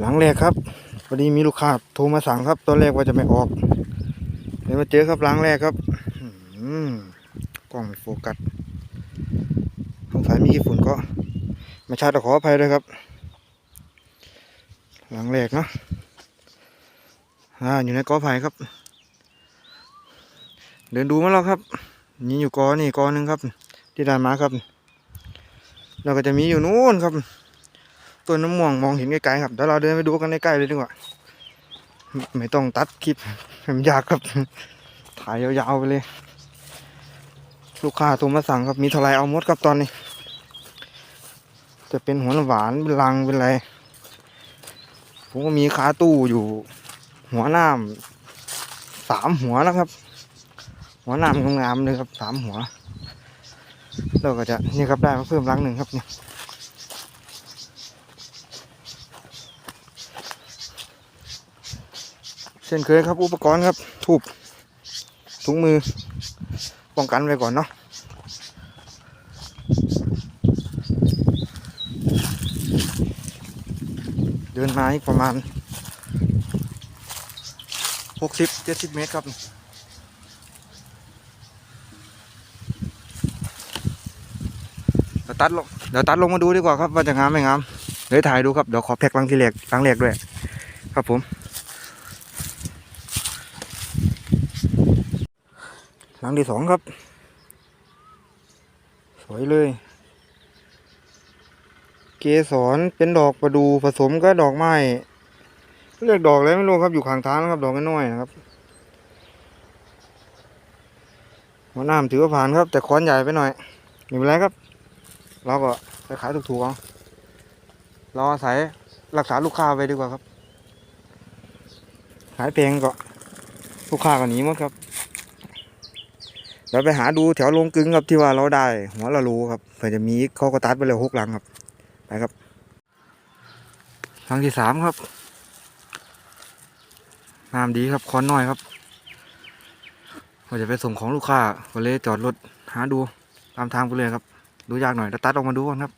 หลังแรกครับพอดีมีลูกค้าโทรมาสั่งครับ ตอนแรกว่าจะไม่ออกเดี๋ยวมาเจอครับหลังแรกครับกล้องไม่โฟกัสสงสัยมีกี่ฝุ่นก็ม่ชัดแต่ขออภัยด้วยครับ หลังแรกเนาะอ่าอยู่ในกอไผ่ครับ เดินดูมาแล้วครับนี่อยู่กอนี่กอหนึ่งครับ ที่ด้านมาครับแล้วก็จะมีอยู่นู้นครับ ต้นน้ำม่วงมองเห็นไกลๆครับเดี๋ยวเราเดินไปดูกันใกล้ๆเลยดีกว่า ไม่ต้องตัดคลิปให้มันยากครับ ถ่ายยาวๆไปเลย ลูกค้าโทรมาสั่งครับมีท่าไรเอามดครับตอนนี้ จะเป็นหัวหวานเป็นลังเป็นอะไรผมก็มีคาตู้อยู่ หัวหน้ำสามหัวแล้วครับ หัวหน้ำงามๆเลยครับสามหัวเราก็จะนี่ครับได้มาเพิ่มรังหนึ่งครับเนี่ย ช่นเคยครับอุปกรณ์ครับทูบถุงมือป้องกันไว้ก่อนเนาะเดินมาอีกประมาณหกสิบเจ็ดสิบเมตรครับเดี๋ยวตัดลงเดี๋ยวตัดลงมาดูดีกว่าครับว่าจะงามไม่งามเดี๋ยวถ่ายดูครับเดี๋ยวขอแพ็กลังที่แรกลังแรกด้วย ครับผม ลังที่สองครับ สวยเลย เกสรเป็นดอกประดูผสมก็ดอกไม้เรียกดอกอะไรไม่รู้ครับอยู่ข้างทางนะครับ ดอกน้อยนะครับหัวหน้ามถือว่าผ่านครับ แต่ค้อนใหญ่ไปหน่อยไม่เป็นไรครับ เราก็ไปขายถูกๆเอาเราอาศัยรักษาลูกค้าไปดีกว่าครับ ขายแพงก็ลูกค้าก็หนีหมดครับ เราไปหาดูแถวลงกึงครับที่ว่าเราได้หัวละรูครับเผื่อจะมีเขาก็ตัดไปเลยหกหลังครับไปครับหลังที่สามครับงามดีครับคอนน้อยครับเราจะไปส่งของลูกค้าก็เลยจอดรถหาดูตามทางไปเลยครับ ดูยากหน่อยแต่ตัดออกมาดูก่อนครับ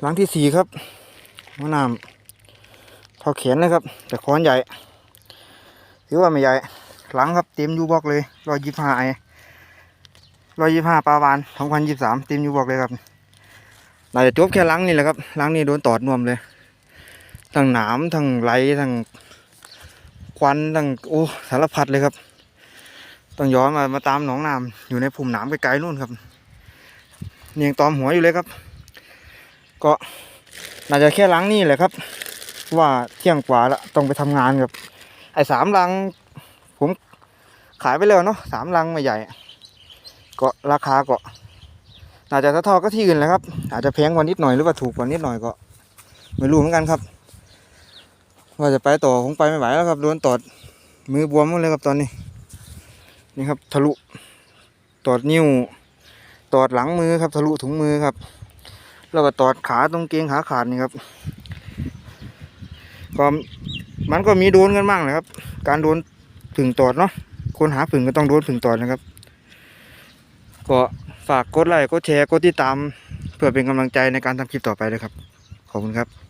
หลังที่สี่ครับมะนาวเท่าแขนนะครับแต่ค้อนใหญ่ถือว่าไม่ใหญ่ หลังครับเต็มยูบอกเลยร้อยยี่ห้าไอร้อยยี่ห้าปลาวานสองพันยี่สามเต็มยูบอกเลยครับน่าจะจบแค่หลังนี่แหละครับหลังนี้โดนตอดน่วมเลย ทั้งหนามทั้งไหลทั้งควันทั้งโอ้สารพัดเลยครับ ต้องย้อนมามาตามหนองน้ำอยู่ในภูมิหนามไกลๆนู่นครับนี่ยังตอมหัวอยู่เลยครับ ก็น่าจะแค่หลังนี่แหละครับ ว่าเที่ยงกว่าล้วต้องไปทำงานครับ ไอ้สามลัง ผมขายไปแล้วเนาะสามลังไม่ใหญ่ก็ราคาก็น่าจจะเท่าก็ที่อื่นแหละครับ อาจจะแพงกว่านิดหน่อยหรือว่าถูกกว่านิดหน่อยก็ไม่รู้เหมือนกันครับ ว่าจะไปต่อคงไปไม่ไหวแล้วครับโดนตอดมือบวมหมดเลยครับตอนนี้ นี่ครับทะลุตอดนิ้วตอดหลังมือครับ ทะลุถุงมือครับ แล้วก็ตอดขาตรงเกงขาขาดนี่ครับก็มันก็มีโดนกันบ้างแหละครับ การโดน ผึ่งตอดเนาะคนหาผึ่งก็ต้องโดนผึ่งตอดนะครับ ก็ฝากกดไลค์กดแชร์กดติดตาม เพื่อเป็นกำลังใจในการทำคลิปต่อไปเลยครับ ขอบคุณครับ